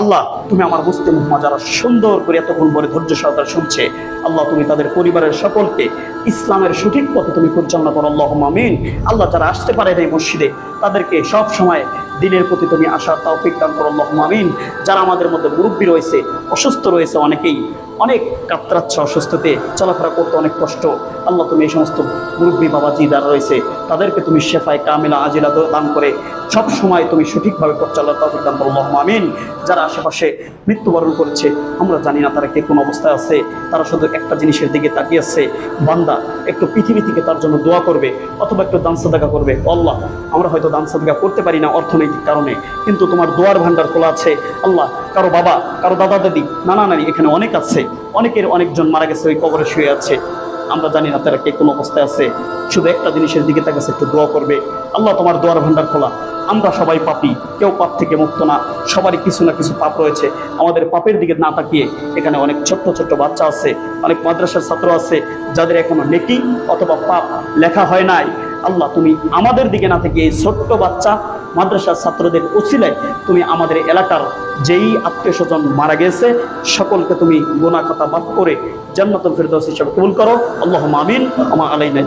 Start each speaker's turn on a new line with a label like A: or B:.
A: আল্লাহ, তুমি আমার মুসলিম উম্মা যারা সুন্দর করে এতক্ষণ পরে ধৈর্য সহকারে শুনছে। আল্লাহ, তুমি তাদের পরিবারের সকলকে ইসলামের সঠিক পথে তুমি পরিচালনা করো। আল্লাহ মামিন আল্লাহ যারা আসতে পারে এই মসজিদে তাদেরকে সব সময় দিনের প্রতি তুমি আশার তৌফিক দান করো আল্লাহ যারা আমাদের মধ্যে মুরব্বী রয়েছে, অসুস্থ রয়েছে অনেকেই, অনেক কাতরাচ্ছে অসুস্থতে, চলাফেরা করতে অনেক কষ্ট। আল্লাহ তুমি এই সমস্ত মুরব্বী বাবাজি যারা রয়েছে, তাদেরকে তুমি শেফায় কামিলা আজিলা দান করে সব সময় তুমি সঠিকভাবে পরিচালনা তৌফিক দান করো আল্লাহ যারা আশেপাশে মৃত্যুবরণ করেছে, আমরা জানি না তারা কে কোন অবস্থায় আছে, তারা শুধু একটা জিনিসের দিকে তাকিয়ে আছে, বান্দা, একটু পৃথিবী থেকে তার জন্য দোয়া করবে, অথবা একটু দান সাদাকা করবে। আল্লাহ, আমরা হয়তো দান সাদাকা করতে পারি না অর্থনৈতিক কারণে। কিন্তু তোমার দোয়ার ভান্ডার খোলা আছে। আল্লাহ, কারও বাবা, কারও দাদা, দাদি, নানা নানি এখানে অনেক আছে। অনেকের অনেকজন মারা গেছে, ওই কবরে শুয়ে আছে। আমরা জানি না তারা কে, কোন অবস্থায় আছে। শুধু একটা জিনিসের দিকে তার কাছে একটু দোয়া করবে। আল্লাহ, তোমার দোয়ার ভান্ডার খোলা। আমরা সবাই পাপি, কেউ পাপ থেকে মুক্ত না। সবারই কিছু না কিছু পাপ রয়েছে। আমাদের পাপের দিকে না তাকিয়ে এখানে অনেক ছোট্ট ছোট্ট বাচ্চা আছে, অনেক মাদ্রাসার ছাত্র আছে, যাদের এখনও নেকি অথবা পাপ লেখা হয় নাই। আল্লাহ, তুমি আমাদের দিকে না থেকে এই ছোট্ট বাচ্চা মাদ্রাসার ছাত্রদের উচিলায় তুমি আমাদের এলাকার যেই আত্মীয় স্বজন মারা গেছে, সকলকে তুমি গোনা কথা মাফ করে জান্নাতুল ফেরদৌস হিসাবে কবুল করো। আল্লাহ মামিন আমা আলাইনা